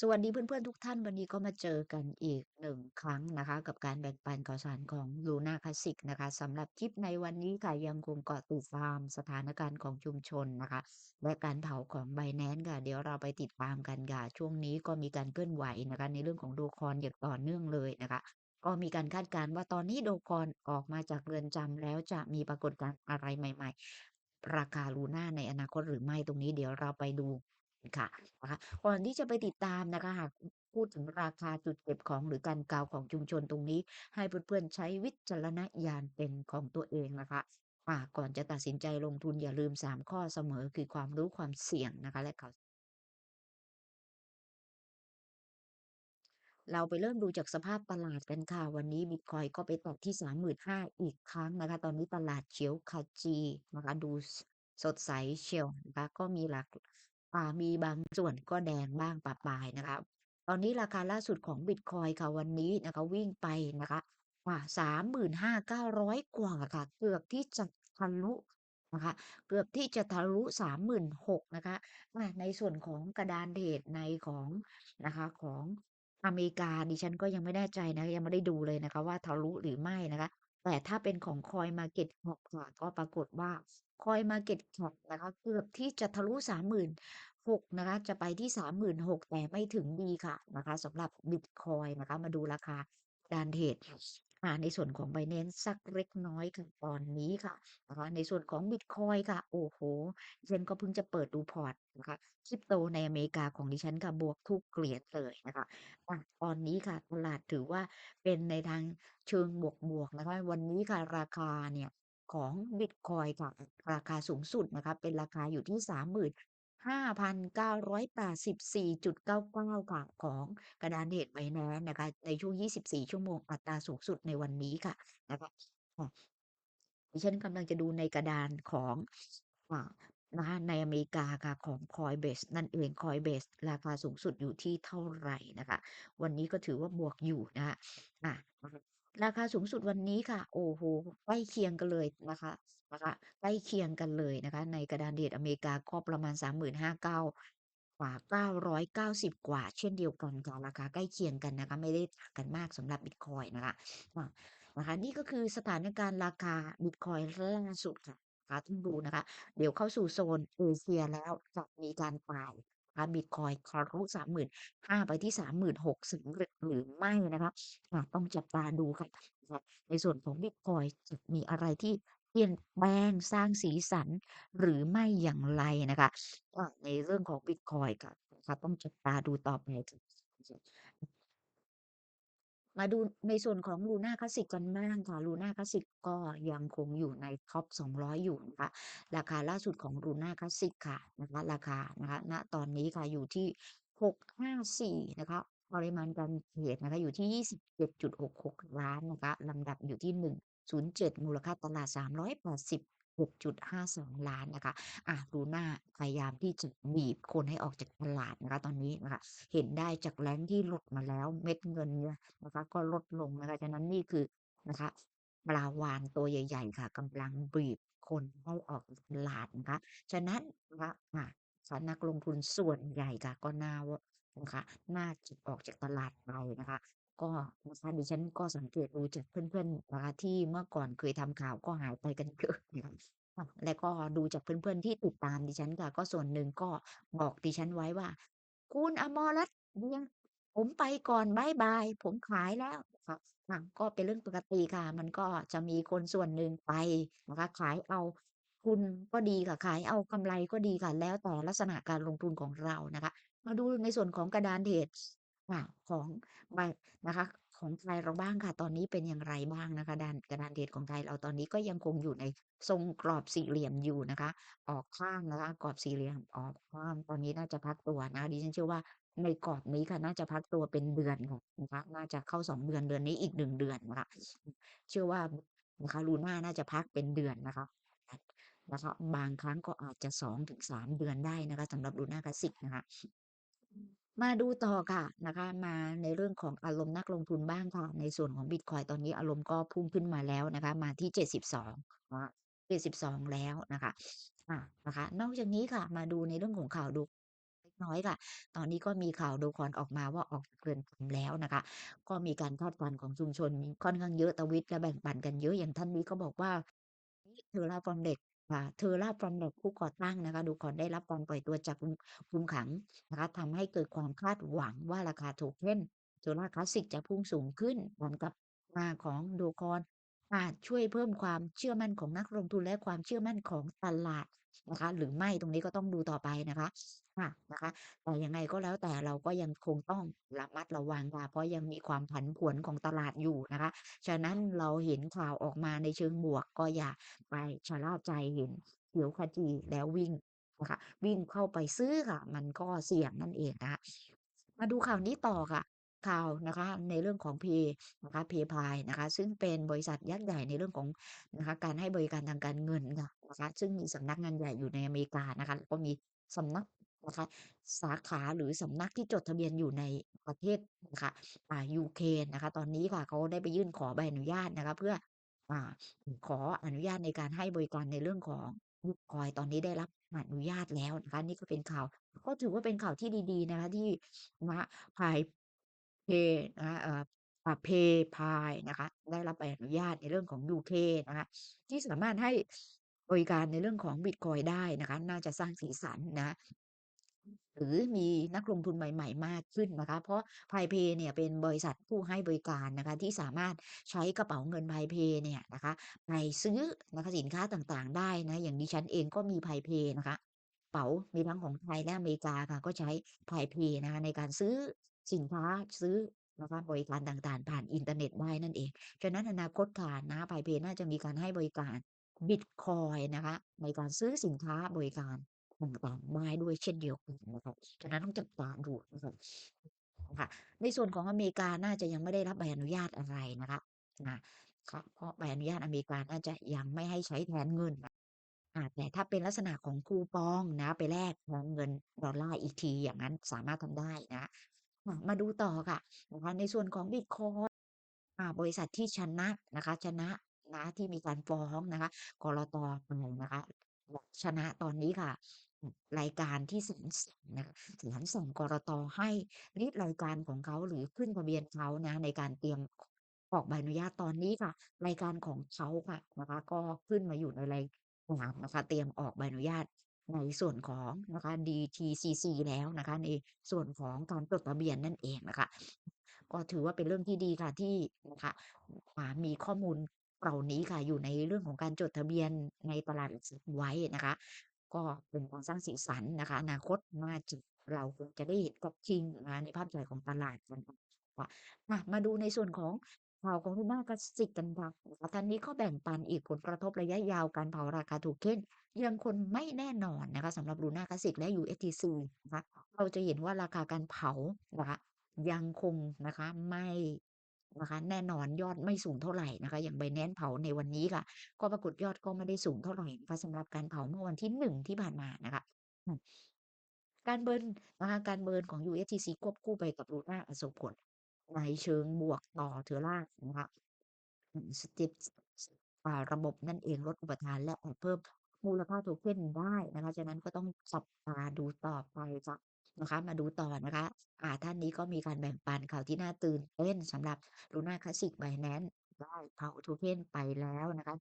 สวัสดีเพื่อนๆทุกท่านวันนี้ก็มาเจอกันอีกหนึ่งครั้งนะคะ กับการแบ่งปันข่าวสารของ Luna Classic นะคะสำหรับคลิปในวันนี้ค่ะยังคงเกาะติดตามสถานการณ์ของชุมชนนะคะ และการเผาของ Binance ค่ะ เดี๋ยวเราไปติดตามกันค่ะช่วงนี้ก็มีการเคลื่อนไหวนะคะในเรื่องของโดคอนอย่างต่อเนื่องเลยนะคะก็มีการคาดการณ์ว่าตอนนี้โดคอนออกมาจากเรือนจำแล้วจะมีปรากฏการณ์อะไรใหม่ ๆ ราคา Luna ในอนาคตหรือไม่ตรงนี้เดี๋ยวเราไปดู ค่ะ นะคะ ก่อนที่จะไปติดตามนะคะ หากพูดถึงราคาจุดเก็บของ หรือการกล่าวของชุมชนตรงนี้ ให้เพื่อน ๆ ใช้วิจารณญาณเป็นของตัวเองนะคะ อ่า ก่อนจะตัดสินใจลงทุนอย่าลืม 3 ข้อเสมอ คือความรู้ ความเสี่ยงนะคะ และข่าว เราไปเริ่มดูจากสภาพตลาดกันค่ะ วันนี้บิตคอยน์ก็ไปตะที่ 35,000 อีกครั้งนะคะ ตอนนี้ตลาดเขียวขจีนะคะ ดู ส สดใสเชียวนะคะ ก็มีหลัก อ่ามีบางส่วนก็แดงบ้างปะปายนะคะ ตอนนี้ราคาล่าสุดของบิตคอยน์ค่ะวันนี้นะคะวิ่งไปนะคะอ่า35,900กว่าค่ะ เกือบที่จะทะลุนะคะเกือบที่จะทะลุ36,000นหกนะคะในส่วนของกระดานเทรดในของนะคะของอเมริกาดิฉันก็ยังไม่แน่ใจนะยังไม่ได้ดูเลยนะคะ ว่าทะลุหรือไม่นะคะ แต่ถ้าเป็นของ CoinMarketCap ค่ะ ก็ปรากฏว่า CoinMarketCap นะคะ เกือบที่จะทะลุ 36,000 นะคะ จะไปที่ 36,000 แต่ไม่ถึงดีค่ะนะคะ สำหรับบิตคอยน์นะคะ มาดูราคาการเทรด อ่าในส่วนของ Binance สักเล็กน้อยค่ะตอนนี้ค่ะนะคะในส่วนของบิตคอยน์ค่ะ โอ้โฮดิฉันก็เพิ่งจะเปิดดูพอร์ตนะคะคริปโตในอเมริกาของดิฉันค่ะบวกทุกเหรียญเลยนะคะอาตอนนี้ค่ะตลาดถือว่าเป็นในทางเชิงบวกๆนะคะวันนี้ค่ะราคาเนี่ยของบิตคอยค่ะราคาสูงสุดนะคะเป็นราคาอยู่ที่ 5,984.99 ค่ะ ของกระดานเทรด Binance นะคะ ในช่วง 24 ชั่วโมง อัตราสูงสุดในวันนี้ค่ะนะคะค่ะดิฉันกำลังจะดูในกระดานของอ่านะคะในอเมริกาค่ะของ Coinbase นั่นเอง Coinbase ราคาสูงสุดอยู่ที่เท่าไหร่นะคะ วันนี้ก็ถือว่าบวกอยู่นะคะอานะคะ ราคาสูงสุดวันนี้ค่ะ โอ้โฮใกล้เคียงกันเลยนะคะนะคะใกล้เคียงกันเลยนะคะ ในกระดานเทอเมริกาก็ประมาณ 35,000กว่า 990 กว่า เช่นเดียวกันค่ะราคาใกล้เคียงกันนะคะ ไม่ได้ต่างกันมากสำหรับบิตคอยน์นะคะอานะคะ นี่ก็คือสถานการณ์ราคาบิตคอยล่าสุดค่ะนะคะต้องดูนะคะ เดี๋ยวเข้าสู่โซนเอเชียแล้วจะมีการปรับ นะคะบิตคอยน์ทะลุ35,000ไปที่36,000สำเร็จหรือไม่นะครับต้องจับตาดูค่ะในส่วนของบิตคอยจะมีอะไรที่เปลี่ยนแปลงสร้างสีสันหรือไม่อย่างไรนะคะในเรื่องของบิตคอยค่ะต้องจับตาดูต่อไป มาดูในส่วนของ Luna Classic กันบ้างค่ะ Luna Classic ก็ยังคงอยู่ในท็อป 200 อยู่นะคะราคาล่าสุดของ Luna Classic ค่ะนะคะราคานะคะณตอนนี้ค่ะอยู่ที่ 654 นะคะปริมาณการเทรดนะคะอยู่ที่ 27.66 ล้านนะคะลำดับอยู่ที่ 107 มูลค่าตลาด 380 6.52 ล้านนะคะอา Luna พยายามที่จะบีบคนให้ออกจากตลาดนะคะ ตอนนี้นะคะ เห็นได้จาก Rank ที่หลุดมาแล้วเม็ดเงินเนี่ยนะคะ ก็ลดลงนะคะ ฉะนั้นนี่คือนะคะปลาวาฬตัวใหญ่ ๆ ค่ะกำลังบีบคนให้ออกตลาดนะคะ ฉะนั้นนะคะอ่าค่ะนักลงทุนส่วนใหญ่ค่ะก็น่าวนะคะน่าจะออกจากตลาดไปนะคะ ก็นะคะดิฉันก็สังเกตดูจากเพื่อนๆนะคะที่เมื่อก่อนเคยทำข่าวก็หายไปกันเยอะนะคะแล้วก็ดูจากเพื่อนๆที่ติดตามดิฉันค่ะ ก็ส่วนหนึ่งก็บอกดิฉันไว้ว่า"คุณอมรรัตน์เรียงผมไปก่อนบายบาย ผมขายแล้ว"ค่ะค่ะก็เป็นเรื่องปกติค่ะ มันก็จะมีคนส่วนหนึ่งไปนะคะขายเอาทุนก็ดีค่ะ ขายเอากำไรก็ดีค่ะ แล้วแต่ลักษณะการลงทุนของเรานะคะ มาดูในส่วนของกระดานเทรด ค่ะ ของใบนะคะ ของไทยเราบ้างค่ะ ตอนนี้เป็นอย่างไรบ้างนะคะดานกระดานเทรดของไทยเราตอนนี้ก็ยังคงอยู่ในทรงกรอบสี่เหลี่ยมอยู่นะคะ ออกข้างนะคะ กรอบสี่เหลี่ยมออกข้างตอนนี้น่าจะพักตัวนะ ดิฉันเชื่อว่าในกรอบนี้ค่ะน่าจะพักตัวเป็นเดือนค่ะนะคะ น่าจะเข้า 2 เดือน เดือนนี้อีก 1 เดือนนะคะเชื่อว่านะคะ Luna น่าจะพักเป็นเดือนนะคะ นะคะ บางครั้งก็อาจจะ 2-3 เดือนได้นะคะสำหรับ Luna Classic นะคะ มาดูต่อค่ะนะคะ มาในเรื่องของอารมณ์นักลงทุนบ้างค่ะในส่วนของบิตคอยตอนนี้อารมณ์ก็พุ่งขึ้นมาแล้วนะคะ มาที่72นะคะ72แล้วนะคะอ่านะคะ นอกจากนี้ค่ะ มาดูในเรื่องของข่าวดูน้อยค่ะ ตอนนี้ก็มีข่าว Ducon ออกมาว่าออกจากเรือนจำแล้วนะคะ ก็มีการคาดการณ์ของชุมชนค่อนข้างเยอะทวิตและแบ่งปันกันเยอะอย่างท่านนี้ก็บอกว่า Terra Formnex ค่ะ Terra Formnex ผู้ก่อตั้งนะคะ ดูคอนได้รับการปล่อยตัวจากคุมขังนะคะทำให้เกิดความคาดหวังว่าราคาโทเค็นโซล่าคลาสสิกจะพุ่งสูงขึ้นผลกลับมาของดูคอนอาจช่วยเพิ่มความเชื่อมั่นของนักลงทุนและความเชื่อมั่นของตลาด นะคะ หรือไม่ตรงนี้ก็ต้องดูต่อไปนะคะค่ะนะคะแต่ยังไงก็แล้วแต่เราก็ยังคงต้องระมัดระวังค่ะเพราะยังมีความผันผวนของตลาดอยู่นะคะ ฉะนั้นเราเห็นข่าวออกมาในเชิงบวกก็อย่าไปชะล่าใจเห็นเขียวขจีแล้ววิ่งนะคะวิ่งเข้าไปซื้อค่ะ มันก็เสี่ยงนั่นเองนะคะมาดูข่าวนี้ต่อค่ะ ข่าวนะคะในเรื่องของ P นะคะ PayPal นะคะซึ่งเป็นบริษัทยักษ์ใหญ่ในเรื่องของนะคะการให้บริการทางการเงินค่ะนะคะซึ่งมีสำนักงานใหญ่อยู่ในอเมริกานะคะแล้วก็มีสำนักนะคะสาขาหรือสำนักที่จดทะเบียนอยู่ในประเทศนะคะอ่ายูเครนนะคะตอนนี้ค่ะเขาได้ไปยื่นขอใบอนุญาตนะคะเพื่ออ่าขออนุญาตในการให้บริการในเรื่องของบิตคอยตอนนี้ได้รับอนุญาตแล้วนะคะนี่ก็เป็นข่าว ก็ถือว่าเป็นข่าวที่ดีๆนะคะที่นะคะ Pi Pay นะคะ เอ่อ อ่า PayPal นะคะ ได้รับใบอนุญาตในเรื่องของยูเคนะคะ ที่สามารถให้บริการในเรื่องของบิตคอยน์ได้นะคะ น่าจะสร้างสีสันนะคะ หรือมีนักลงทุนใหม่ ๆ มากขึ้นนะคะ เพราะ PayPay เนี่ยเป็นบริษัทผู้ให้บริการนะคะ ที่สามารถใช้กระเป๋าเงิน PayPay เนี่ยนะคะ ไปซื้อนะคะ สินค้าต่าง ๆ ได้นะ อย่างดิฉันเองก็มี PayPay นะคะเป๋ามีทั้งของไทยและอเมริกาค่ะ ก็ใช้ PayPay นะคะ ในการซื้อ สินค้าซื้อนะคะบริการต่างๆ ผ่านอินเทอร์เน็ตได้นั่นเอง ฉะนั้นอนาคตค่ะนะ PayPay น่าจะมีการให้บริการบิตคอยน์นะคะในการซื้อสินค้าบริการต่างๆได้ด้วยเช่นเดียวกันนะคะฉะนั้นต้องจับตาดูนะคะค่ะในส่วนของอเมริกาน่าจะยังไม่ได้รับใบอนุญาตอะไรนะคะนะค่ะเพราะใบอนุญาตอเมริกาน่าจะยังไม่ให้ใช้แทนเงินอ่าแต่ถ้าเป็นลักษณะของคูปองนะ ไปแลกแทนเงินดอลลาร์อีกทีอย่างนั้นสามารถทำได้นะ มาดูต่อค่ะนะคะในส่วนของบิตคอยน์อ่าบริษัทที่ชนะนะคะ ชนะนะที่มีการฟ้องนะคะกลต.ไปนะคะชนะตอนนี้ค่ะ รายการที่ศาลสั่งนะคะศาลส่งกลต.ให้ริดรายการของเขาหรือขึ้นทะเบียนเขานะ ในการเตรียมออกใบอนุญาตตอนนี้ค่ะ รายการของเขาค่ะนะคะ ก็ขึ้นมาอยู่ในรายการนะคะ เตรียมออกใบอนุญาต ในส่วนของนะคะ DTCC แล้วนะคะ ในส่วนของการจดทะเบียนนั่นเองนะคะ ก็ถือว่าเป็นเรื่องที่ดีค่ะที่นะคะมีข้อมูลเหล่านี้ค่ะอยู่ในเรื่องของการจดทะเบียนในตลาดหลักทรัพย์ไว้นะคะ ก็เป็นการสร้างสีสันนะคะอนาคตน่าจะเราคงจะได้เห็นกระทิงนะคะในภาพใหญ่ของตลาดกันค่ะค่ะอะมาดูในส่วนของข่าวของ Luna Classic กันบ้างนะคะทางนี้ก็แบ่งปันอีกผลกระทบระยะยาวการเผาราคาโทเค็น ยังคงไม่แน่นอนนะคะสำหรับ Luna Classic และ USDC นะคะเราจะเห็นว่าราคาการเผานะคะยังคงนะคะไม่นะคะแน่นอนยอดไม่สูงเท่าไหร่นะคะ อย่าง Binance เผาในวันนี้ค่ะ ก็ปรากฏยอดก็ไม่ได้สูงเท่าไหรนะคะสำหรับการเผาเมื่อวันที่1ที่ผ่านมานะคะการเบิร์นนะคะการเบิร์นของ USDC ควบคู่ไปกับ Luna อาจส่งผลในเชิงบวกต่อ Terra นะคะอืม Step สอ่าระบบนั่นเองลดอุปทานและเพิ่ม มูลค่าโทเค็นได้นะคะ ฉะนั้นก็ต้องจับตาดูต่อไปค่ะนะคะ มาดูต่อนะคะ อ่าท่านนี้ก็มีการแบ่งปันข่าวที่น่าตื่นเต้นสำหรับ Luna Classic Binance ได้เผาโทเค็นไปแล้วนะคะ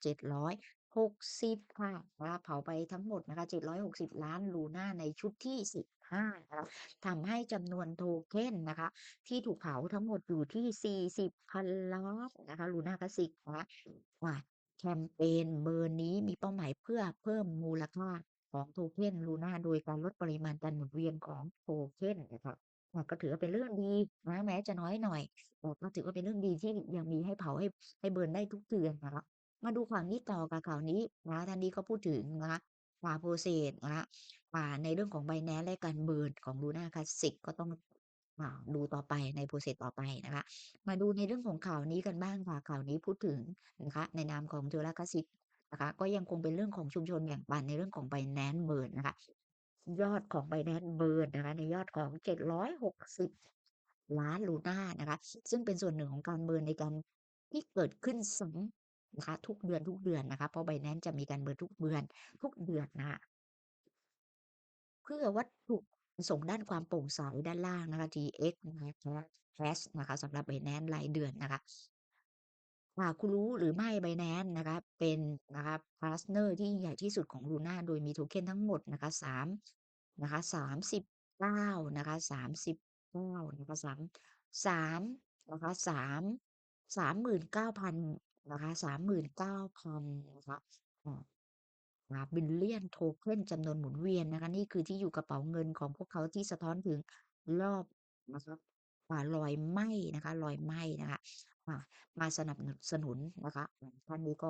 760ค่ะนะคะเผาไปทั้งหมดนะคะ760ล้าน Luna ในชุดที่15นะคะทำให้จำนวนโทเค็นนะคะ ที่ถูกเผาทั้งหมดอยู่ที่40,000ล้านนะคะ Luna Classic นะคะอ่า แคมเปญเบอร์นี้มีเป้าหมายเพื่อเพิ่มมูลค่าของโทเค็น Luna โดยการลดปริมาณการหมุนเวียนของโทเค็นนะคะอ่าก็ถือว่าเป็นเรื่องดีนะแม้จะน้อยหน่อยก็ถือว่าเป็นเรื่องดีที่ยังมีให้เผาให้ให้เบิร์นได้ทุกเดือนนะคะมาดูข่าวนี้ต่อค่ะข่าวนี้นะท่านนี้ก็พูดถึงนะว่า Process นะว่าในเรื่องของ Binance และการเบิร์นของ Luna Classic ก็ต้อง ดูต่อไปใน Process ต่อไปนะคะ มาดูในเรื่องของข่าวนี้กันบ้างค่ะข่าวนี้พูดถึงนะคะ ในนามของ Terra Classic นะคะก็ยังคงเป็นเรื่องของชุมชนแบ่งปันในเรื่องของ Binance เบิร์นนะคะ ยอดของ Binance เบิร์นนะคะ ในยอดของ760ล้าน Luna นะคะ ซึ่งเป็นส่วนหนึ่งของการเบิร์นในการที่เกิดขึ้นซ้ำนะคะ ทุกเดือนๆนนะคะเพราะ Binance จะมีการเบิร์นทุกเดือนทุกเดือนนะคะเพื่อวัตถุ ส่งด้านความโปร่งใสด้านล่างนะคะ TX นะคะ Cash Cash นะคะสำหรับ Binance รายเดือนนะคะอ่าคุณรู้หรือไม่ Binance นะคะ เป็นนะคะพาร์ตเนอร์ที่ใหญ่ที่สุดของ Luna โดยมี token ทั้งหมดนะคะ3นะคะ39นะคะ39นะคะ3 3นะคะ3 39,000นะคะ39,000นะคะอ่าอ่า บิลเลียนโทเค็นจำนวนหมุนเวียนนะคะ นี่คือที่อยู่กระเป๋าเงินของพวกเขาที่สะท้อนถึงรอบนะคะอ่ารอยไหมนะคะรอยไหมนะคะมาสนับสนุนนะคะท่านนี้ก็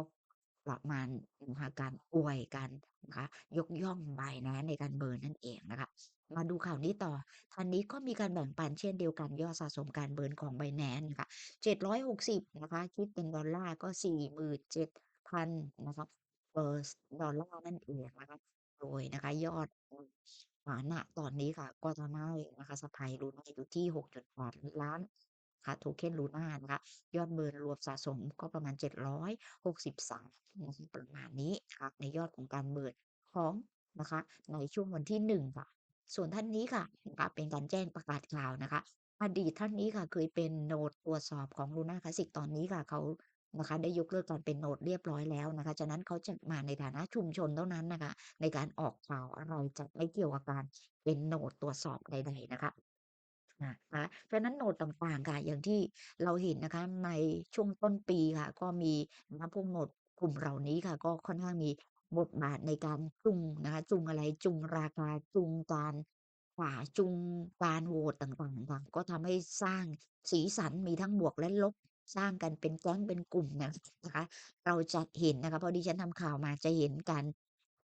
ประมาณนะคะการอวยกันนะคะยกย่อง Binance ในการเบิร์นนั่นเองนะคะ มาดูข่าวนี้ต่อท่างนี้ก็มีการแบ่งปันเช่นเดียวกันยอดสะสมการเบิร์นของ Binance ค่ะ760นะคะคิดเป็นดอลลาร์ก็ 47,000นะคะ เอ่อดอลลาร์นั่นเองนะคะ โดยนะคะ ยอดอืมอ่า ณ ตอนนี้ค่ะ ก็ทำให้นะคะสะพาย Luna อยู่ที่ 6.8 ล้านนะคะ token Luna นะคะ ยอดเบิร์นรวมสะสมก็ประมาณ 763 นะคะ ประมาณนี้นะคะ ในยอดของการเบิร์นของนะคะ ในช่วงวันที่ 1 ค่ะ ส่วนท่านนี้ค่ะ นะคะ เป็นการแจ้งประกาศข่าวนะคะ อดีตท่านนี้ค่ะ เคยเป็นโนดตรวจสอบของ Luna Classic ตอนนี้ค่ะ เขา นะคะได้ยกเลิกการเป็นโนดเรียบร้อยแล้วนะคะฉะนั้นเขาจะมาในฐานะชุมชนเท่านั้นนะคะในการออกข่าวอะไรจะไม่เกี่ยวกับการเป็นโนดตรวจสอบใดๆนะคะนะคะฉะนั้นโนดต่างๆค่ะอย่างที่เราเห็นนะคะในช่วงต้นปีค่ะ ก็มีนะพวกโนดกลุ่มเหล่านี้ค่ะ ก็ค่อนข้างมีบทบาทในการจูงนะคะจูงอะไรจูงราคาจูงการอ่าจูงการโหวตต่างๆ ก็ทำให้สร้างสีสันมีทั้งบวกและลบ สร้างกันเป็นแก๊งเป็นกลุ่มเนี่ยนะคะ เราจะเห็นนะคะพราะดิฉันทำข่าวมาจะเห็นการ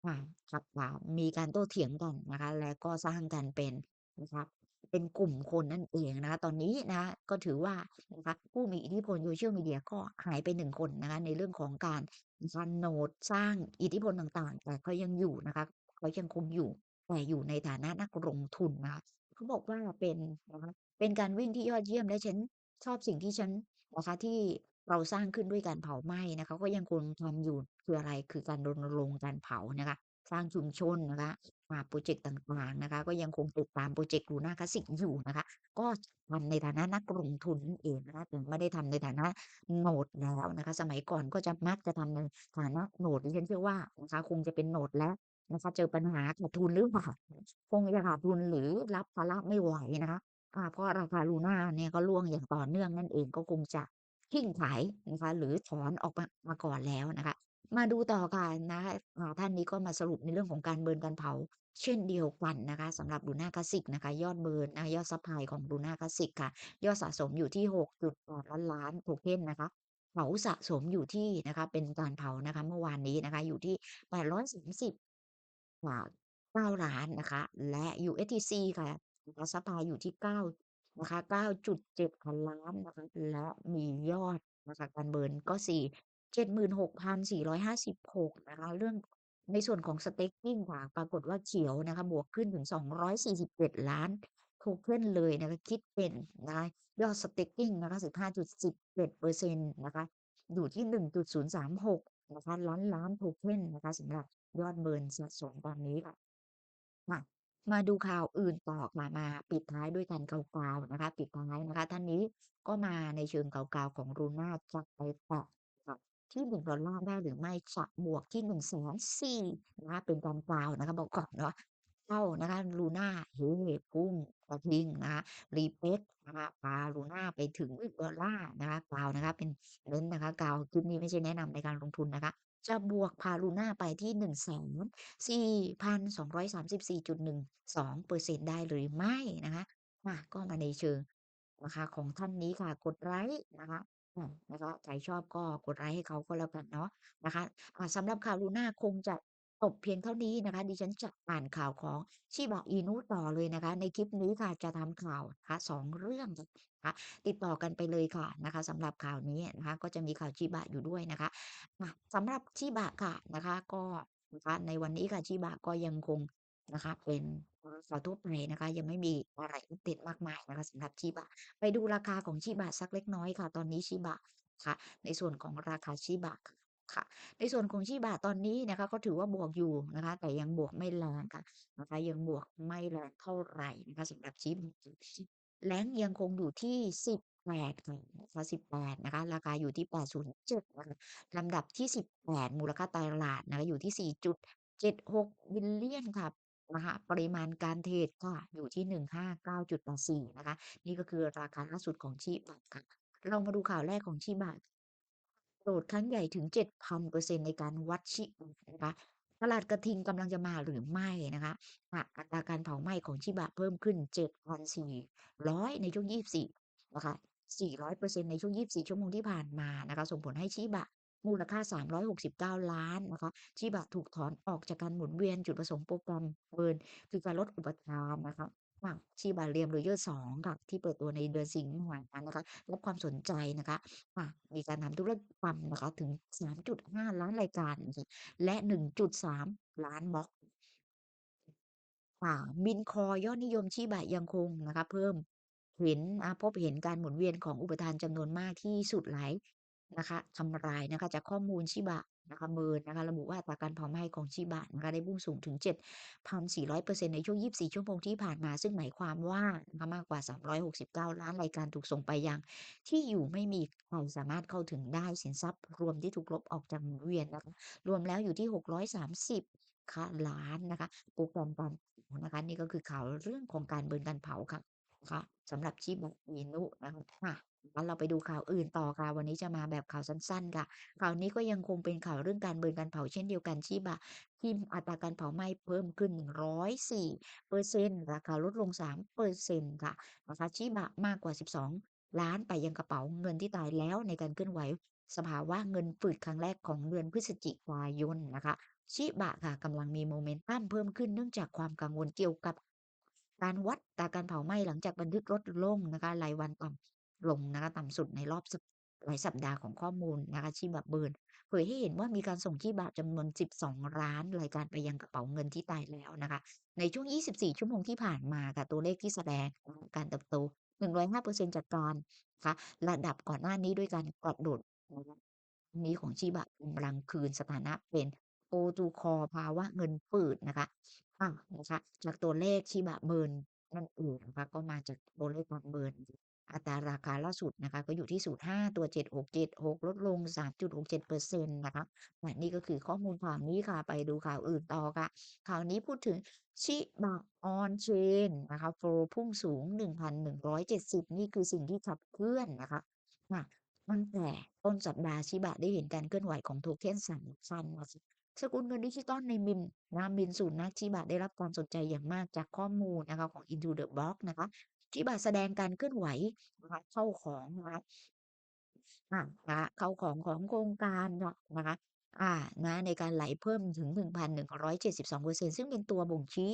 อ่าขับอ่ามีการโต้เถียงกันนะคะ แล้วก็สร้างกันเป็นนะคะเป็นกลุ่มคนนั่นเองนะคะตอนนี้นะก็ถือว่านะคะผู้มีอิทธิพล Social Media ก็หายไป1คนนะคะในเรื่องของการนะคะโนดสร้างอิทธิพลต่างๆ แต่เขายังอยู่นะคะเขายังคงอยู่แต่อยู่ในฐานะนักลงทุนนะคะเขาบอกว่าเป็นนะคะเป็นการวิ่งที่ยอดเยี่ยมและฉันชอบสิ่งที่ฉัน นะคะที่เราสร้างขึ้นด้วยการเผาไหม้นะคะ ก็ยังคงทำอยู่ คืออะไร คือการรณรงค์การเผานะคะ สร้างชุมชนนะคะ อ่า พรอเจกต์ต่าง ๆ นะคะ ก็ยังคงติดตามพรอเจกต์ Luna Classic อยู่นะคะ ก็ทำในฐานะนักลงทุนนั่นเองนะคะแต่ไม่ได้ทำในฐานะโหนดแล้วนะคะ สมัยก่อนก็จะ มักจะทำในฐานะโหนด ดิฉันเชื่อว่านะคะ คงจะเป็นโหนดแล้วนะคะ เจอปัญหาขาดทุนหรือเปล่า คงจะขาดทุน หรือรับภาระไม่ไหวนะคะ อ่าเพราะราคา Luna เนี่ยก็ร่วงอย่างต่อเนื่องนั่นเองก็คงจะชิ่งขายนะคะ หรือถอนออกมามาก่อนแล้วนะคะ มาดูต่อค่ะนะคะอ่าท่านนี้ก็มาสรุปในเรื่องของการเบิร์นการเผา เช่นเดียวกันนะคะสำหรับ Luna Classic นะคะ ยอดเบิร์นนะยอดซัปพลายของ Luna Classic ค่ะ ยอดสะสมอยู่ที่6.8ล้านๆ token นะคะ เผาสะสมอยู่ที่นะคะ เป็นการเผานะคะ เมื่อวานนี้นะคะ อยู่ที่830อ่า9ล้านนะคะ และ USDC ค่ะ นะคะสภาอยู่ที่เก้านะคะเก้าจุดเจ็ดพันล้านนะคะและมียอดนะคะการเบิร์นก็สี่เจ็ดหมื่นหกพันสี่ร้อยห้าสิบหกนะคะเรื่องในส่วนของสเต็กกิ้งค่ะปรากฏว่าเขียวนะคะบวกขึ้นถึงสองร้อยสี่สิบเจ็ดล้านโทเค็นเลยนะคะคิดเป็นนะคะยอดสเต็กกิ้งนะคะสิบห้าจุดสิบเจ็ดเปอร์เซ็นต์นะคะอยู่ที่หนึ่งจุดศูนย์สามหกนะคะล้านล้านโทเค็นนะคะสำหรับยอดเบิร์นสะสมตอนนี้ค่ะ มาดูข่าวอื่นต่อค่ะมาปิดท้ายด้วยการเกาๆนะคะ ปิดท้ายนะคะ ท่านนี้ก็มาในเชิงเกาๆของ Luna จะไปแตะค่ะที่ $1 ได้หรือไม่จะบวกที่104,000นะคะเป็นการกล่าวนะคะบอกก่อนเนาะเข้านะคะ Luna เฮพุ่งกระทิงนะคะ Respect นะคะพา Luna ไปถึง $1 นะคะกล่าวนะคะเป็นเน้นนะคะกล่าวคลิปนี้ไม่ใช่แนะนำในการลงทุนนะคะ จะบวกพาลูน่าไปที่104,234.12%ได้หรือไม่นะคะมาก็มาในเชิงนะคะของท่านนี้ค่ะกดไลค์นะคะนะคะใครชอบก็กดไลค์ให้เขาก็แล้วกันเนาะนะคะสำหรับข่าวลูน่าคงจะ จบเพียงเท่านี้นะคะ ดิฉันจะอ่านข่าวของ Shiba Inu ต่อเลยนะคะ ในคลิปนี้ค่ะจะทำข่าวนะคะ2เรื่องนะคะติดต่อกันไปเลยค่ะนะคะสำหรับข่าวนี้นะคะ ก็จะมีข่าว Shiba อยู่ด้วยนะคะอ่าสำหรับ Shiba ค่ะนะคะ ก็นะคะในวันนี้ค่ะ Shiba ก็ยังคงนะคะ เป็นข่าวทั่วไปนะคะ ยังไม่มีอะไรอัปเดมากมายนะคะสำหรับ Shiba ไปดูราคาของ Shiba สักเล็กน้อยค่ะ ตอนนี้ Shiba ค่ะ ในส่วนของราคา Shiba ค่ะ ในส่วนของชิบะตอนนี้นะคะก็ถือว่าบวกอยู่นะคะ แต่ยังบวกไม่แรงค่ะนะคะ ยังบวกไม่แรงเท่าไหร่นะคะสำหรับชิบะแรงยังคงอยู่ที่18ค่ะนะคะ18นะคะ ราคาอยู่ที่807นะคะลำดับที่18มูลค่าตลาดนะคะอยู่ที่4.76บิลเลียนค่ะนะคะปริมาณการเทรดค่ะอยู่ที่159.84นะคะ นี่ก็คือราคาล่าสุดของชิบะค่ะ เรามาดูข่าวแรกของชิบะ โกรธครั้งใหญ่ถึง 7,000%ในการวัดชิบะนะคะตลาดกระทิงกำลังจะมาหรือไม่นะคะอัตราการเผาไหม้ของชิบะเพิ่มขึ้น 7,400 ในช่วง 24 นะคะ 400%ในช่วง 24 ชั่วโมงที่ผ่านมานะคะ ส่งผลให้ชิบะมูลค่า 369 ล้านนะคะชิบะถูกถอนออกจากการหมุนเวียนจุดประสงค์โปรแกรมเบิร์นคือการลดอุปทานนะคะ ค่ะ Shiba Riem Layer 2ค่ะที่เปิดตัวในเดือนสิงหาคมนะคะรับความสนใจนะคะมีการทำธุรกรรมนะคะถึง 3.5 ล้านรายการนะะและ 1.3 ล้านบล็อกค่ะ Bitcoin ยอดนิยมชิบะยังคงนะคะเพิ่มเห็นอ่าพบเห็นการหมุนเวียนของอุปทานจำนวนมากที่สุดหลายนะคะทำลายนะคะจากข้อมูลชิบะ นะคะ Burn นะคะระบุว่าอัตราการเผาไหม้ของชิบะนะคะได้พุ่งสูงถึง 7,400%ในช่วง 24 ชั่วโมงที่ผ่านมา ซึ่งหมายความว่ามากกว่า 369 ล้านรายการถูกส่งไปยัง ที่อยู่ไม่มีใครสามารถเข้าถึงได้สินทรัพย์ รวมที่ถูกลบออกจากเวียนนะคะรวมแล้วอยู่ที่ 630ค่ะล้านนะคะโปรแกรมการเผานะคะนี่ก็คือข่าวเรื่องของการเบินการเผาค่ะ นะคะสำหรับ Shiba Inu นะคะงั้นเราไปดูข่าวอื่นต่อค่ะ วันนี้จะมาแบบข่าวสั้นๆ ค่ะ ข่าวนี้ก็ยังคงเป็นข่าวเรื่องการเบิร์นการเผาเช่นเดียวกัน Shiba ที่อัตราการเผาไหม้เพิ่มขึ้น 104%ราคาลดลง3%ค่ะนะคะ Shiba มากกว่า 12 ล้านไปยังกระเป๋าเงินที่ตายแล้วในการเคลื่อนไหวสภาวะเงินฝืดครั้งแรกของเดือนพฤศจิกายนนะคะ Shiba ค่ะกำลังมีโมเมนตัมเพิ่มขึ้นเนื่องจากความกังวลเกี่ยวกับ การวัดอัตาการเผาไหม้หลังจากบันทึกลดลงนะคะรายวันต่ำลงนะคะต่ำสุดในรอบหลายสัปดาห์ของข้อมูลนะคะ Shiba Burn เผยให้เห็นว่ามีการส่ง Shiba จำนวน 12ล้านรายการไปยังกระเป๋าเงินที่ตายแล้วนะคะ ในช่วง 24 ชั่วโมงที่ผ่านมาค่ะตัวเลขที่แสดงการเติบโต 105%จากการนะคะระดับก่อนหน้านี้ด้วยการกระโดดนี้ของ Shiba กำลังคืนสถานะเป็น Protocol ภาวะเงินฝืดนะคะ อานะคะจากตัวเลข Shiba Burn นั่นเองนะคะก็มาจากตัวเลขการเบิร์นอัตราราคาล่าสุดนะคะก็อยู่ที่0.5ตัว7676ลดลง3.67%นะคะและนี่ก็คือข้อมูลข่าวนี้ค่ะ ไปดูข่าวอื่นต่อค่ะ ข่าวนี้พูดถึง Shiba On-chain นะคะโฟลว์พุ่งสูง1,170นี่คือสิ่งที่ขับเคลื่อนนะคะค่ะตั้งแต่ต้นสัปดาห์ Shiba ได้เห็นการเคลื่อนไหวของโทเค็นสำคัญนะคะ สกุลเงินดิจิทัลใน MIN นะคะ MIN ศูนย์นัก Shiba ได้รับความสนใจอย่างมากจากข้อมูลนะคะของ Into the Block นะคะ Shiba แสดงการเคลื่อนไหวนะคะเข้าของนะคะอานะเข้าของของโครงการค่ะนะคะอานะในการไหลเพิ่มถึง 1,172%ซึ่งเป็นตัวบ่งชี้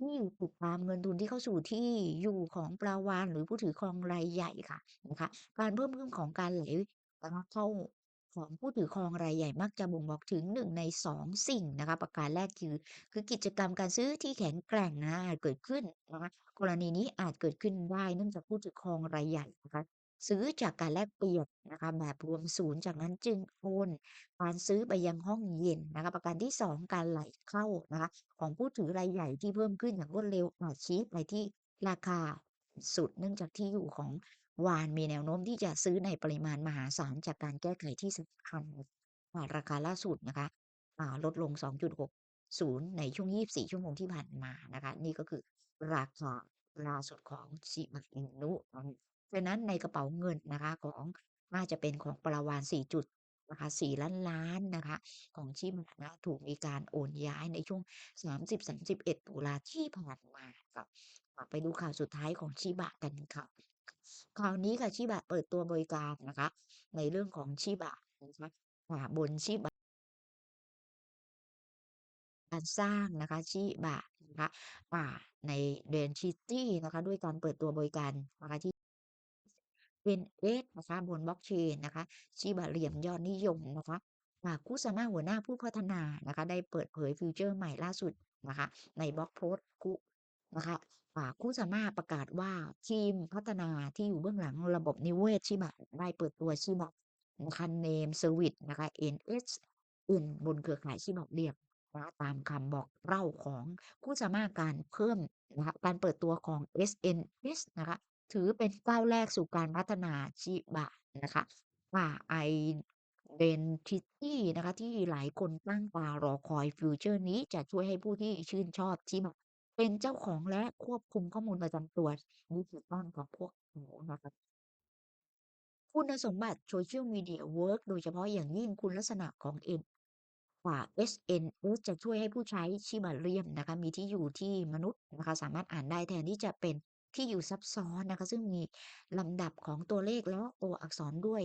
ที่ติดตามเงินทุนที่เข้าสู่ที่อยู่ของปลาวาฬหรือผู้ถือครองรายใหญ่ค่ะนะคะการเพิ่มขึ้นของการไหลเข้า ของผู้ถือครองรายใหญ่มักจะบ่งบอกถึง1ใน2สิ่งนะคะ ประการแรกคือ คือกิจกรรมการซื้อที่แข็งแกร่งนะคะอาจเกิดขึ้นนะคะกรณีนี้อาจเกิดขึ้นได้เนื่องจากผู้ถือครองรายใหญ่นะคะซื้อจากการแลกเปลี่ยนนะคะแบบรวมศูนย์จากนั้นจึงโอนการซื้อไปยังห้องเย็นนะคะ ประการที่ 2 การไหลเข้านะคะ ของผู้ถือรายใหญ่ที่เพิ่มขึ้นอย่างรวดเร็วอาจชี้ไปที่ราคาสุดเนื่องจากที่อยู่ของ วาฬมีแนวโน้มที่จะซื้อในปริมาณมหาศาลจากการแก้ไขที่สำคัญค่ะราคาล่าสุดนะคะลดลง 2.60 ในช่วง 24 ชั่วโมงที่ผ่านมานะคะ นี่ก็คือราคาล่าสุดของ Shiba Inu นะคะฉะนั้นในกระเป๋าเงินนะคะของน่าจะเป็นของปลาวาฬ4จุดนะคะ4ล้านๆนนะคะ ของ Shiba นะถูกมีการโอนย้ายในช่วง 30-31 ตุลาที่ผ่านมาค่ะค่ะไปดูข่าวสุดท้ายของ Shiba กันค่ะ ข่าวนี้ค่ะ Shiba เปิดตัวบริการนะคะ ในเรื่องของ Shiba นะคะบน Shiba การสร้างนะคะ Shiba นะคะอ่าใน Density นะคะ ด้วยการเปิดตัวบริการนะคะที่ NX นะคะบน Blockchain นะคะ Shiba เหรียญยอดนิยมนะคะอ่า Kusama หัวหน้าผู้พัฒนานะคะ ได้เปิดเผยฟีเชอร์ใหม่ล่าสุดนะคะ ในบล็อกโพสต์คุ นะคะอ่า Kusama ประกาศว่าทีมพัฒนาที่อยู่เบื้องหลังระบบนิเวศ Shiba ได้เปิดตัว Shiba นะคะ Name Service นะคะ NSN บนเครือข่ายที่เหมาะเรียบนะตามคำบอกเล่าของผู้สามารถการเพิ่มนะคะการเปิดตัวของ SNS นะคะถือเป็นก้าวแรกสู่การพัฒนาชิบะนะคะว่า Identity นะคะที่หลายคนตั้งตารอคอยฟีเจอร์นี้จะช่วยให้ผู้ที่ชื่นชอบชิบะ เป็นเจ้าของและควบคุมข้อมูลประจำตัวดิจิทัลของพวกเขานะคะคุณสมบัติ Social Media Work โดยเฉพาะอย่างยิ่งคุณลักษณะของ N กว่า SNS จะช่วยให้ผู้ใช้ชิบาเรียมนะคะ มีที่อยู่ที่มนุษย์นะคะ สามารถอ่านได้แทนที่จะเป็นที่อยู่ซับซ้อนนะคะ ซึ่งมีลำดับของตัวเลขและตัวอักษรด้วย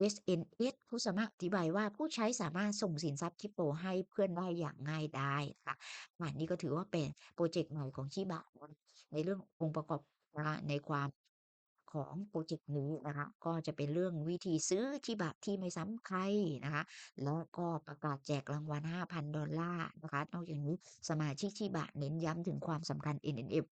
SNS ผู้สามารถอธิบายว่าผู้ใช้สามารถส่งสินทรัพย์คริปโตให้เพื่อนได้อย่างง่ายได้ค่ะอันนี้ก็ถือว่าเป็นโปรเจกต์ใหม่ของชิบะในเรื่ององค์ประกอบในความของพรเจกต์นี้นะคะก็จะเป็นเรื่องวิธีซื้อชิบะที่ไม่ซ้ำใครนะคะแล้วก็ประกาศแจกรางวัล 5,000 ดอลลาร์นะคะนอกจากนี้สมาชิกชิบะเน้นย้ำถึงความสำคัญ NNF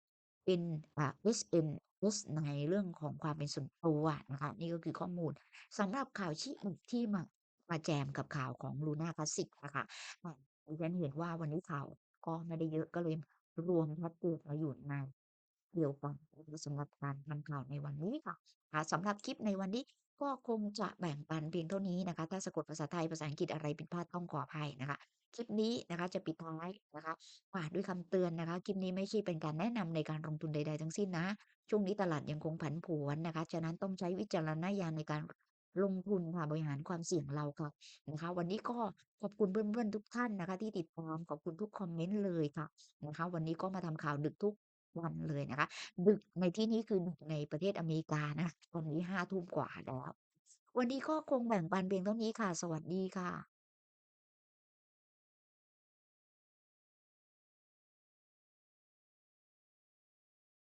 เป็นอ่า SNS ในเรื่องของความเป็นส่วนตัวนะคะ นี่ก็คือข้อมูลสำหรับข่าวชี้อีกที่มา มาแจมกับข่าวของ Luna Classic นะคะอ่า ดิฉันเห็นว่าวันนี้ข่าวก็ไม่ได้เยอะ ก็เลยรวมแพ็กเกจมาอยู่ใน เดียวกันนะคะสำหรับการทำข่าวในวันนี้ค่ะค่ะสำหรับคลิปในวันนี้ก็คงจะแบ่งปันเพียงเท่านี้นะคะ ถ้าสะกดภาษาไทย ภาษาอังกฤษอะไรผิดพลาดต้องขออภัยนะคะ คลิปนี้นะคะจะปิดท้ายนะคะฝากด้วยคำเตือนนะคะ คลิปนี้ไม่ใช่เป็นการแนะนำในการลงทุนใด ๆ ทั้งสิ้นนะ ช่วงนี้ตลาดยังคงผันผวนนะคะ ฉะนั้นต้องใช้วิจารณญาณในการลงทุนค่ะบริหารความเสี่ยงเราค่ะนะคะ วันนี้ก็ขอบคุณเพื่อนๆทุกท่านนะคะ ที่ติดตามขอบคุณทุกคอมเมนต์เลยค่ะนะคะ วันนี้ก็มาทำข่าวดึกทุก วันเลยนะคะ ดึกในที่นี้คือดึกในประเทศอเมริกานะตอนนี้ 5 ทุ่มกว่าแล้ว วันนี้ก็คงแบ่งปันเพียงเท่านี้ค่ะ สวัสดีค่ะ